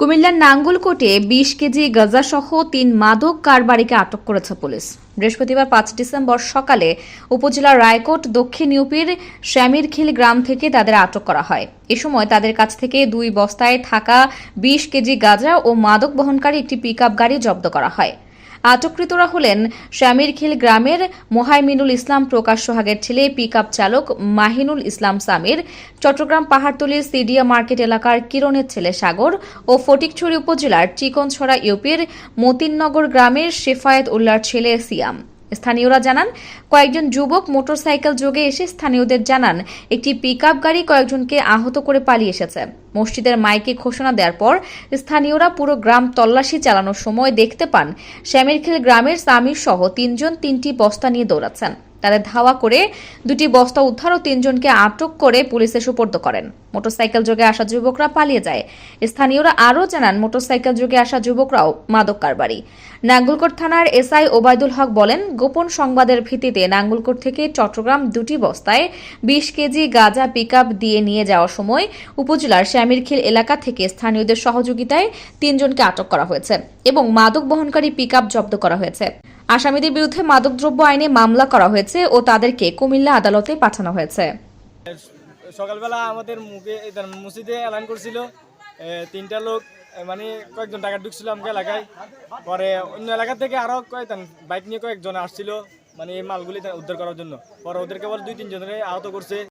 কুমিল্লার নাঙ্গলকোটে বিশ কেজি গাঁজাসহ তিন মাদক কারবারিকে আটক করেছে পুলিশ। বৃহস্পতিবার পাঁচ ডিসেম্বর সকালে উপজেলার রায়কোট, দক্ষিণ ইউপির শ্যামিরখিল গ্রাম থেকে তাদের আটক করা হয়। এ সময় তাদের কাছ থেকে দুই বস্তায় থাকা বিশ কেজি গাঁজা ও মাদক বহনকারী একটি পিকআপ গাড়ি জব্দ করা হয়। আটককৃতরা হলেন শ্যামিরখিল গ্রামের মোহাইমিনুল ইসলাম প্রকাশ সোহাগের ছেলে পিকআপ চালক মাহিনুল ইসলাম সামির, চট্টগ্রাম পাহাড়তলির সিডিয়া মার্কেট এলাকার কিরণের ছেলে সাগর ও ফটিকছড়ি উপজেলার চিকনছড়া ইউপির মতিননগর গ্রামের শেফায়েত উল্লার ছেলে সিয়াম। স্থানীয়রা জানান, কয়েকজন যুবক মোটরসাইকেল যোগে এসে স্থানীয়দের জানান, একটি পিক গাড়ি কয়েকজনকে আহত করে পালিয়ে এসেছে। মসজিদের মাইকে ঘোষণা দেওয়ার পর স্থানীয়রা পুরো গ্রাম তল্লাশি চালানোর সময় দেখতে পান, শ্যামিরখিল গ্রামের সামির সহ তিনজন তিনটি বস্তা নিয়ে দৌড়াচ্ছেন। তাদের ধাওয়া করে দুটি বস্তা উদ্ধার ও তিনজনকে আটক করে পুলিশে সুপর্দ করেন। মোটরসাইকেল যোগে আসা যুবকরা পালিয়ে যায়। স্থানীয়রা আরও জানান, মোটরসাইকেল যোগে আসা যুবকরাও মাদক কারবারি। নাঙ্গলকোট থানার এসআই ওবায়দুল হক বলেন, গোপন সংবাদের ভিত্তিতে নাঙ্গলকোট থেকে চট্টগ্রাম দুটি বস্তায় বিশ কেজি গাঁজা পিকআপ দিয়ে নিয়ে যাওয়ার সময় উপজেলার শ্যামিরখিল এলাকা থেকে স্থানীয়দের সহযোগিতায় তিনজনকে আটক করা হয়েছে এবং মাদক বহনকারী পিকআপ জব্দ করা হয়েছে। আসামিদের বিরুদ্ধে মাদকদ্রব্য আইনে মামলা করা হয়েছে ও তাদেরকে কুমিল্লা আদালতে পাঠানো হয়েছে। সকালবেলা আমাদের মুখে মসজিদে এলান করছিল। তিনটা লোক মানে কয়েকজন টাকা ঢুকছিল আমাকে এলাকায়। পরে অন্য এলাকা থেকে আরও কয়েকজন বাইক নিয়ে কয়েকজন আসছিল মানে এই মালগুলি উদ্ধার করার জন্য। পরে ওদেরকে আবার দুই তিনজনের আহত করছে।